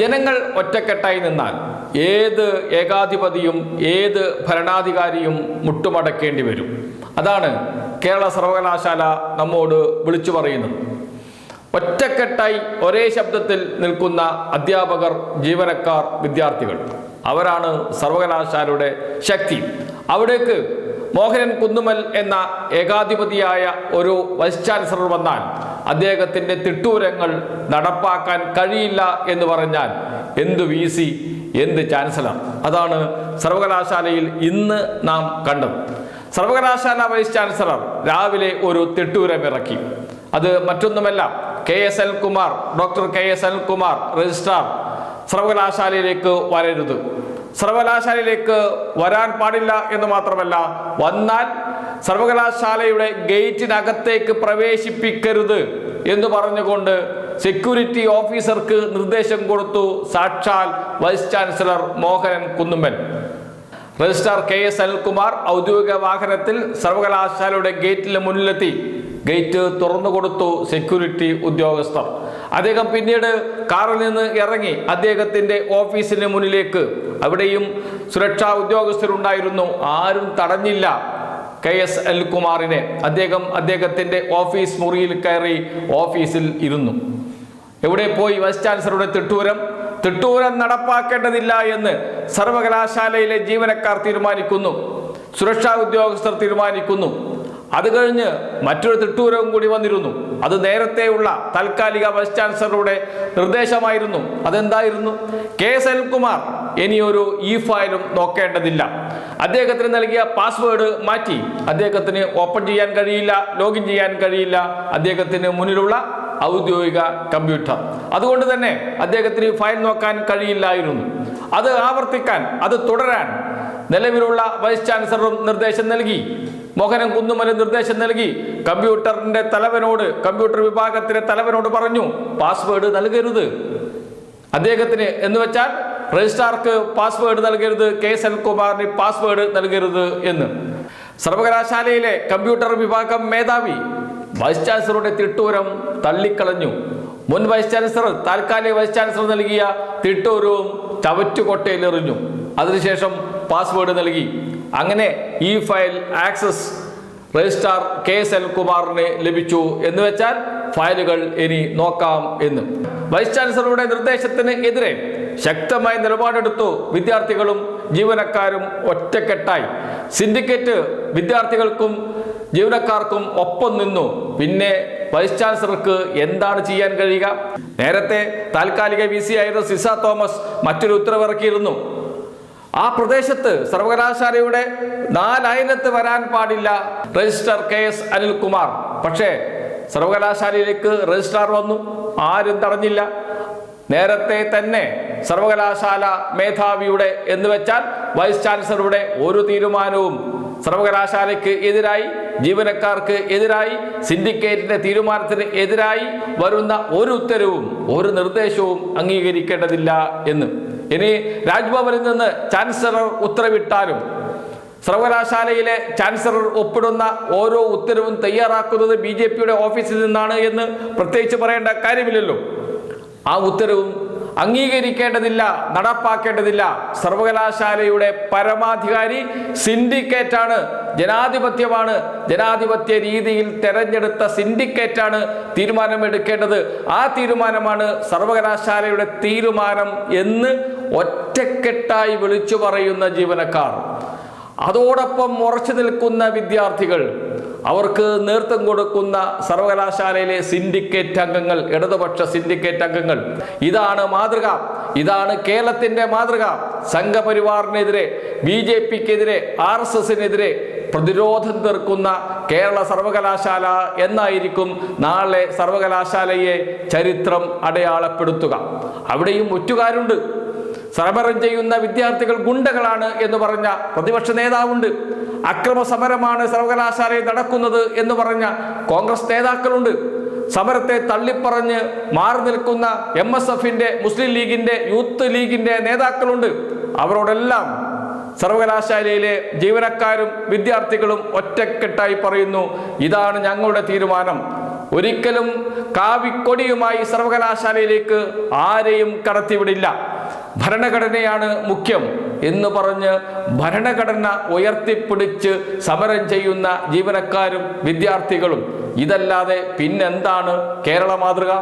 ജനങ്ങൾ ഒറ്റക്കെട്ടായി നിന്നാൽ ഏത് ഏകാധിപതിയും ഏത് ഭരണാധികാരിയും മുട്ടുമടക്കേണ്ടി വരും. അതാണ് കേരള സർവകലാശാല നമ്മോട് വിളിച്ചു പറയുന്നത്. ഒറ്റക്കെട്ടായി ഒരേ ശബ്ദത്തിൽ നിൽക്കുന്ന അധ്യാപകർ ജീവനക്കാർ വിദ്യാർത്ഥികൾ. അവരാണ് സർവകലാശാലയുടെ ശക്തി. അവിടേക്ക് മോഹനൻ കുന്നുമൽ എന്ന ഏകാധിപതിയായ ഒരു വൈസ് ചാൻസലർ വന്നാൽ അദ്ദേഹത്തിന്റെ തിട്ടൂരങ്ങൾ നടപ്പാക്കാൻ കഴിയില്ല എന്ന് പറഞ്ഞാൽ എന്ത് വി സി എന്ത് ചാൻസലർ? അതാണ് സർവകലാശാലയിൽ ഇന്ന് നാം കണ്ടത്. സർവകലാശാല വൈസ് ചാൻസലർ രാവിലെ ഒരു തിട്ടൂരം ഇറക്കി. അത് മറ്റൊന്നുമല്ല K S L Kumar doctor K S L Kumar registrar സർവകലാശാലയിലേക്ക് വരരുത്. സർവകലാശാലയിലേക്ക് വരാൻ പാടില്ല എന്ന് മാത്രമല്ല വന്നാൽ സർവകലാശാലയുടെ ഗേറ്റിനകത്തേക്ക് പ്രവേശിപ്പിക്കരുത് എന്ന് പറഞ്ഞുകൊണ്ട് സെക്യൂരിറ്റി ഓഫീസർക്ക് നിർദ്ദേശം കൊടുത്തു സാക്ഷാൽ vice chancellor Mohanan Kunnummal. Registrar K S Anilkumar ഔദ്യോഗിക വാഹനത്തിൽ സർവകലാശാലയുടെ ഗേറ്റിന് മുന്നിലെത്തി. ഗേറ്റ് തുറന്നു കൊടുത്തു സെക്യൂരിറ്റി ഉദ്യോഗസ്ഥർ. അദ്ദേഹം പിന്നീട് കാറിൽ നിന്ന് ഇറങ്ങി അദ്ദേഹത്തിന്റെ ഓഫീസിന് മുന്നിലേക്ക്. അവിടെയും സുരക്ഷാ ഉദ്യോഗസ്ഥരുണ്ടായിരുന്നു. ആരും തടഞ്ഞില്ല. കെ എസ് അനിൽകുമാറിനെ അദ്ദേഹം അദ്ദേഹത്തിന്റെ ഓഫീസ് മുറിയിൽ കയറി ഓഫീസിൽ ഇരുന്നു. എവിടെ പോയി വൈസ് ചാൻസലറുടെ തിട്ടൂരം? തിട്ടൂരം നടപ്പാക്കേണ്ടതില്ല എന്ന് സർവകലാശാലയിലെ ജീവനക്കാർ തീരുമാനിക്കുന്നു. സുരക്ഷാ ഉദ്യോഗസ്ഥർ തീരുമാനിക്കുന്നു. അത് കഴിഞ്ഞ് മറ്റൊരു തിട്ടൂരവും കൂടി വന്നിരുന്നു. അത് നേരത്തെയുള്ള താൽക്കാലിക വൈസ് ചാൻസലറുടെ നിർദ്ദേശമായിരുന്നു. അതെന്തായിരുന്നു? കെ എസ് അനിൽകുമാർ ഇനിയൊരു ഇ ഫയലും നോക്കേണ്ടതില്ല. അദ്ദേഹത്തിന് നൽകിയ പാസ്വേഡ് മാറ്റി. അദ്ദേഹത്തിന് ഓപ്പൺ ചെയ്യാൻ കഴിയില്ല ലോഗിൻ ചെയ്യാൻ കഴിയില്ല. അദ്ദേഹത്തിന് മുന്നിലുള്ള ഔദ്യോഗിക കമ്പ്യൂട്ടർ അതുകൊണ്ട് തന്നെ അദ്ദേഹത്തിന് ഫയൽ നോക്കാൻ കഴിയില്ലായിരുന്നു. അത് ആവർത്തിക്കാൻ അത് തുടരാൻ നിലവിലുള്ള വൈസ് ചാൻസലറും നിർദ്ദേശം നൽകി. മോഹനൻ കുന്നുമല നിർദ്ദേശം നൽകി. കമ്പ്യൂട്ടറിന്റെ തലവനോട് കമ്പ്യൂട്ടർ വിഭാഗത്തിലെ തലവനോട് പറഞ്ഞു പാസ്വേഡ് നൽകരുത്. അദ്ദേഹത്തിന് എന്ന് വെച്ചാൽ രജിസ്ട്രാർക്ക് പാസ്വേഡ് നൽകരുത് കെ എസ് കുമാറിന് പാസ്വേഡ് നൽകരുത് എന്ന്. സർവകലാശാലയിലെ കമ്പ്യൂട്ടർ വിഭാഗം മേധാവി വൈസ് ചാൻസലറുടെ തിട്ടൂരം തള്ളിക്കളഞ്ഞു. മുൻ വൈസ് ചാൻസലർ താൽക്കാലിക വൈസ് ചാൻസലർ നൽകിയ തിട്ടൂരവും ചവറ്റുകൊട്ടയിലെറിഞ്ഞു. അതിനുശേഷം പാസ്വേഡ് നൽകി. അങ്ങനെ ഈ file access registrar K S L കുമാറിന് ലഭിച്ചു എന്ന് വെച്ചാൽ ഫയലുകൾ ഇനി നോക്കാം എന്ന്. വൈസ് ചാൻസലറുടെ നിർദ്ദേശത്തിന് എതിരെ ശക്തമായ നിലപാടെടുത്തു. വിദ്യാർത്ഥികളും ജീവനക്കാരും ഒറ്റക്കെട്ടായി. സിൻഡിക്കേറ്റ് വിദ്യാർത്ഥികൾക്കും ജീവനക്കാർക്കും ഒപ്പം നിന്നു. പിന്നെ വൈസ് ചാൻസലർക്ക് എന്താണ് ചെയ്യാൻ കഴിയുക? നേരത്തെ താൽക്കാലിക വി സി ആയിരുന്ന സിസ തോമസ് മറ്റൊരു ഉത്തരവിറക്കിയിരുന്നു. ആ പ്രദേശത്ത് സർവകലാശാലയുടെ നാലയലത്ത് വരാൻ പാടില്ല രജിസ്ട്രാർ കെ എസ് അനിൽകുമാർ. പക്ഷേ സർവകലാശാലയിലേക്ക് രജിസ്ട്രാർ വന്നു. ആരും തടഞ്ഞില്ല. നേരത്തെ തന്നെ സർവകലാശാല മേധാവിയുടെ എന്ന് വെച്ചാൽ വൈസ് ചാൻസലറുടെ ഒരു തീരുമാനവും സർവകലാശാലയ്ക്ക് എതിരായി ജീവനക്കാർക്ക് എതിരായി സിൻഡിക്കേറ്റിന്റെ തീരുമാനത്തിന് എതിരായി വരുന്ന ഒരു ഉത്തരവും ഒരു നിർദ്ദേശവും അംഗീകരിക്കേണ്ടതില്ല എന്ന്. ഇനി രാജ്ഭവനിൽ നിന്ന് ചാൻസലർ ഉത്തരവിട്ടാലും സർവകലാശാലയിലെ ചാൻസലർ ഒപ്പിടുന്ന ഓരോ ഉത്തരവും തയ്യാറാക്കുന്നത് ബി ജെ പിയുടെ ഓഫീസിൽ നിന്നാണ് എന്ന് പ്രത്യേകിച്ച് പറയേണ്ട കാര്യമില്ലല്ലോ. ആ ഉത്തരവും അംഗീകരിക്കേണ്ടതില്ല നടപ്പാക്കേണ്ടതില്ല. സർവകലാശാലയുടെ പരമാധികാരി സിൻഡിക്കേറ്റാണ് ജനാധിപത്യമാണ്. ജനാധിപത്യ രീതിയിൽ തെരഞ്ഞെടുത്ത സിൻഡിക്കേറ്റാണ് തീരുമാനമെടുക്കേണ്ടത്. ആ തീരുമാനമാണ് സർവകലാശാലയുടെ തീരുമാനം എന്ന് ഒറ്റക്കെട്ടായി വിളിച്ചു പറയുന്ന ജീവനക്കാർ. അതോടൊപ്പം ഉറച്ചു നിൽക്കുന്ന വിദ്യാർത്ഥികൾ അവർക്ക് നേതൃത്വം കൊടുക്കുന്ന സർവകലാശാലയിലെ സിൻഡിക്കേറ്റ് അംഗങ്ങൾ ഇടതുപക്ഷ സിൻഡിക്കേറ്റ് അംഗങ്ങൾ. ഇതാണ് മാതൃക. ഇതാണ് കേരളത്തിന്റെ മാതൃക. സംഘപരിവാറിനെതിരെ ബി ജെ പിക്കെതിരെ ആർ എസ് എസിനെതിരെ പ്രതിരോധം തീർക്കുന്ന കേരള സർവകലാശാല എന്നായിരിക്കും നാളെ സർവകലാശാലയെ ചരിത്രം അടയാളപ്പെടുത്തുക. അവിടെയും ഒറ്റുകാരുണ്ട്. സമരം ചെയ്യുന്ന വിദ്യാർത്ഥികൾ ഗുണ്ടകളാണ് എന്ന് പറഞ്ഞ പ്രതിപക്ഷ നേതാവുണ്ട്. അക്രമ സമരമാണ് സർവകലാശാലയിൽ നടക്കുന്നത് എന്ന് പറഞ്ഞ കോൺഗ്രസ് നേതാക്കളുണ്ട്. സമരത്തെ തള്ളിപ്പറഞ്ഞ് മാറി നിൽക്കുന്ന എം എസ് എഫിന്റെ മുസ്ലിം ലീഗിന്റെ യൂത്ത് ലീഗിന്റെ നേതാക്കളുണ്ട്. അവരോടെല്ലാം സർവകലാശാലയിലെ ജീവനക്കാരും വിദ്യാർത്ഥികളും ഒറ്റക്കെട്ടായി പറയുന്നു ഇതാണ് ഞങ്ങളുടെ തീരുമാനം. ഒരിക്കലും കാവിക്കൊടിയുമായി സർവകലാശാലയിലേക്ക് ആരെയും കടത്തിവിടില്ല. ഭരണഘടനയാണ് മുഖ്യം എന്ന് പറഞ്ഞ് ഭരണഘടന ഉയർത്തിപ്പിടിച്ച് സമരം ചെയ്യുന്ന ജീവനക്കാരും വിദ്യാർത്ഥികളും. ഇതല്ലാതെ പിന്നെന്താണ് കേരള മാതൃക?